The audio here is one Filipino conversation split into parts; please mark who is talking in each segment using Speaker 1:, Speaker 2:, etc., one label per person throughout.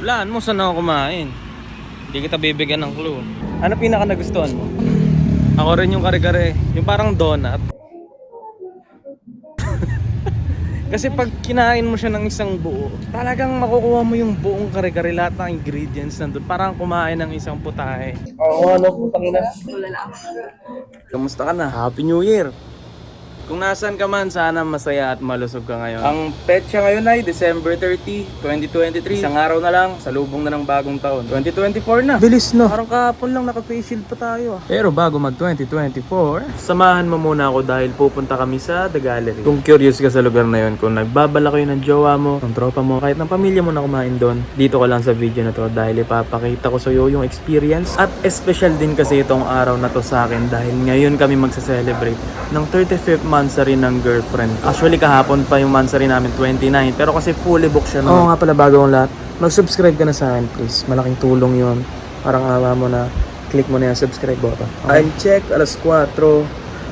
Speaker 1: Walaan mo saan ako kumain. Hindi kita bibigyan ng clue. Ano pinaka nagustuhan mo? Ako rin yung kare-kare. Yung parang donut. Kasi pag kinain mo siya ng isang buo, talagang makukuha mo yung buong kare-kare lahat ng ingredients nandun. Parang kumain ng isang putahe. Oo, ano putang ina. Kamusta ka na? Happy New Year! Kung nasaan ka man, sana masaya at malusog ka ngayon. Ang petsa ngayon ay December 30, 2023. Isang araw na lang, salubong na ng bagong taon. 2024 na. Bilis no. Parang kahapon lang naka-face shield pa tayo. ah. Pero bago mag 2024, samahan mo muna ako dahil pupunta kami sa The Gallery. Kung curious ka sa lugar na yun, kung nagbabala kayo ng jowa mo, ng tropa mo, kahit ng pamilya mo na kumain doon, dito ka lang sa video na to dahil ipapakita ko sa iyo yung experience. At special din kasi itong araw na to sa akin dahil ngayon kami magsa-celebrate ng 35th monthsary ng girlfriend. Actually kahapon pa yung monthsary namin 29 pero kasi fully booked siya. Oo nga pala bago ang lahat, mag-subscribe ka na sa akin please. Malaking tulong yon Parang awa mo na click mo na yung subscribe button. Time check, alas 4.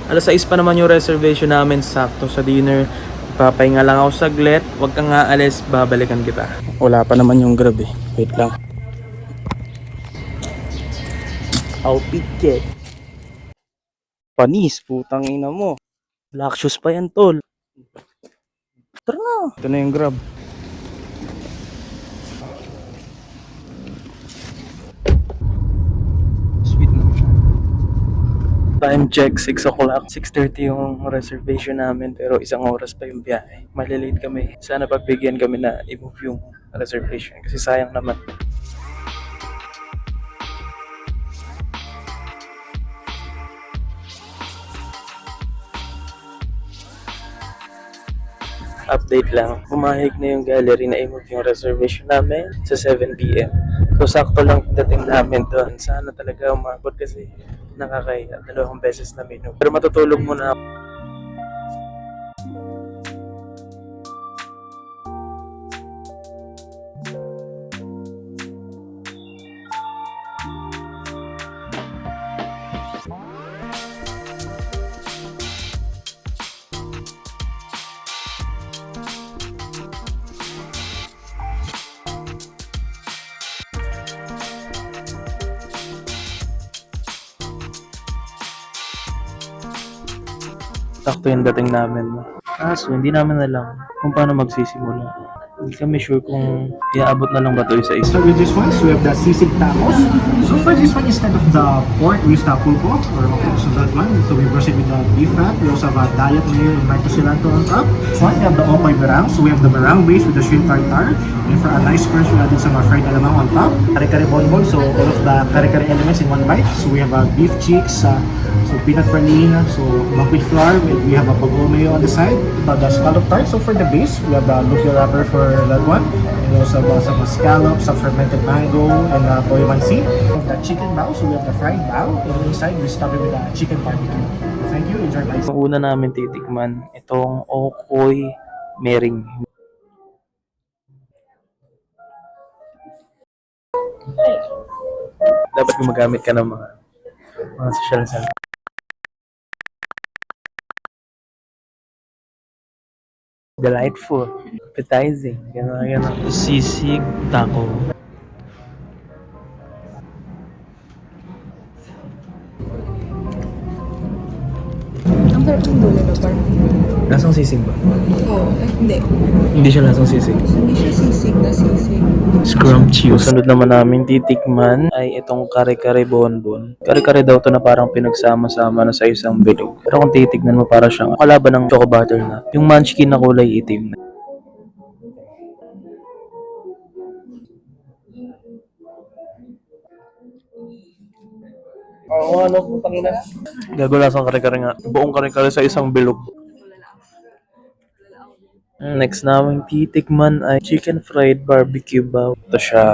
Speaker 1: Alas 6 pa naman yung reservation namin, sakto sa dinner. Papahinga lang ako saglit, wag kang aalis, babalikan kita. Wala pa naman yung grab eh. Wait lang. Outfit check. Panis, putang ina mo. Black shoes pa yan, tol. Tara na. Ito na yung grab. Sweet na siya. Time check, 6 o'clock. 6.30 yung reservation namin pero isang oras pa yung biyahe. Malilate kami. Sana pagbigyan kami na i-move yung reservation kasi sayang naman. Update lang. Pumahig na yung gallery na i-move yung reservation namin sa 7pm. So sakto lang dating namin doon. Sana talaga umabot kasi nakakaya. Dalawang beses na minu. Pero matutulog muna ako. Sakto yung dating namin. Kaso hindi namin alam kung paano magsisimula. Hindi kami sure kung iaabot na lang ba ito isa isa.
Speaker 2: So with this one, so we have the sisig tacos. So for this one is kind of the pork with the pulpo or so that one. So we brush it with the beef fat. We also have a diet mayo and micro cilantro on top. One, we have the okoy berang. So we have the berang base with the shrimp tartar. And for a nice crunch, we added some fried alamang on top. Kare-kare bonbon. So all of the kare-kare elements in one bite. So we have a beef cheeks, uh, so peanut praline, so buckwheat flour. We have a bago mayo on the side. The scallop tart. So for the base, we have the lumpia wrapper for that one. And also uh, some scallops, some fermented mango, and uh, toy mansi. The chicken bao, so we have the fried bao. And inside, we stuff it with the chicken barbecue. Thank you, enjoy guys.
Speaker 1: Ang una namin titikman, itong Okoy Mering. Dapat gumagamit ka ng mga mga social sa Delightful, appetizing, gano'n, gano'n. Sisig taco.
Speaker 3: Sarap ng na parang.
Speaker 1: Lasang sisig ba?
Speaker 3: Oo, eh, hindi.
Speaker 1: Hindi siya lasang sisig.
Speaker 3: Hindi siya sisig na sisig.
Speaker 1: Scrumptious. Sunod naman namin titikman ay itong kare-kare bonbon. Kare-kare daw to na parang pinagsama-sama na sa isang bilog. Pero kung titignan mo para siyang kalaban ng choco butter na. Yung munchkin na kulay itim. Oo, ano, putang ina. Gagalasang kare-kare nga. Buong kare-kare sa isang bilog. Next namin titikman ay chicken fried barbecue bao. Ito siya.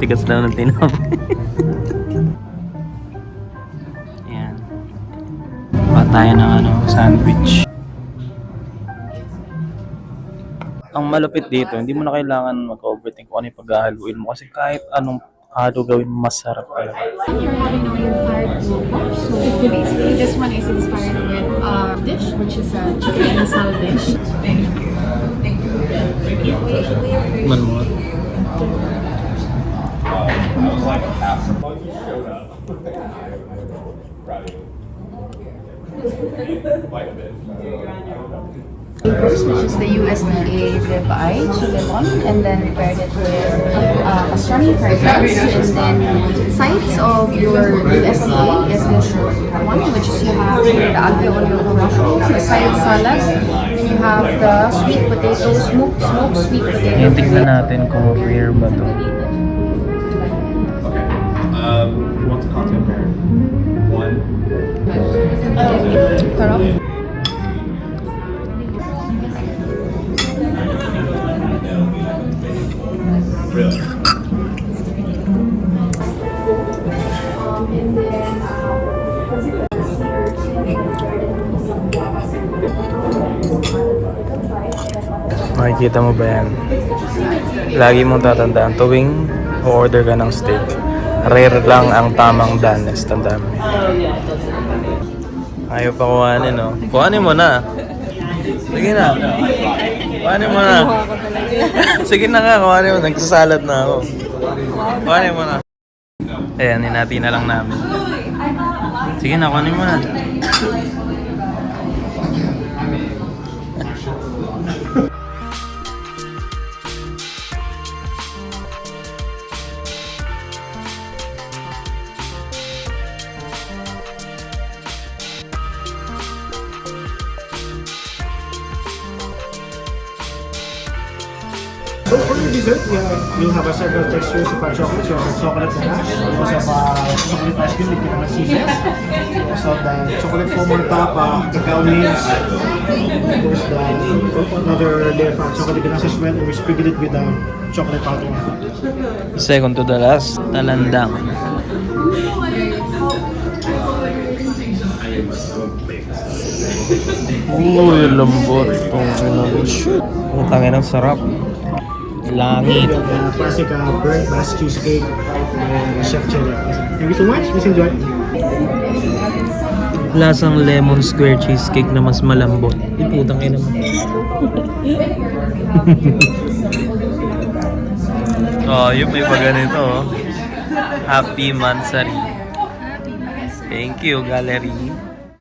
Speaker 1: Tigas daw ng tinap. Ayan. Pa tayo ng ano, sandwich. ang malupit dito, hindi mo na kailangan mag-overthink kung ano yung paghahaluin mo. Kasi kahit anong halo gawin, masarap talaga.
Speaker 4: You're having your mocha. So basically, this one is inspired with a dish, which is a chicken masala dish.
Speaker 1: Man mo.
Speaker 4: First, which is the USDA ribeye chilemon, and then we paired it with uh, pastrami fried rice, and then sides of your USDA is this one, which is you have here the aglio olio mushrooms, the side salad, then you have the sweet potato, smoked, smoked sweet potato.
Speaker 1: Yung tignan natin kung rare ba to.
Speaker 2: Um, you want the content pair? One.
Speaker 3: Sarap.
Speaker 1: Makikita mo ba yan? Lagi mong tatandaan, tuwing order ka ng steak, rare lang ang tamang danes, tandaan mo. Ayaw pa kuhanin, no? Kuhanin mo na. Sige na. Kuhanin mo na. Sige na nga, kuhanin mo. Nagsasalad na ako. Kuhanin mo na. Ayan, ninati na lang namin. Sige na, kuhanin mo na.
Speaker 2: So for your dessert, we have, we'll have a several textures of our chocolates. Have the chocolate ganache, we also have uh, chocolate ice cream with pinang seasons. We also have the chocolate foam on top, uh, cacao nibs. Of course, the another layer of chocolate ganache as well, and we sprinkle it with the chocolate powder.
Speaker 1: Second to the last, talandang. Uy, lambot. Ang tangin ng sarap. Langit.
Speaker 2: The classic uh, burnt bass cheesecake and chef chili. Thank you so much. Please enjoy.
Speaker 1: Lasang lemon square cheesecake na mas malambot. Iputang ina mo. oh, yung may pa ganito. Happy Mansari. Thank you, gallery.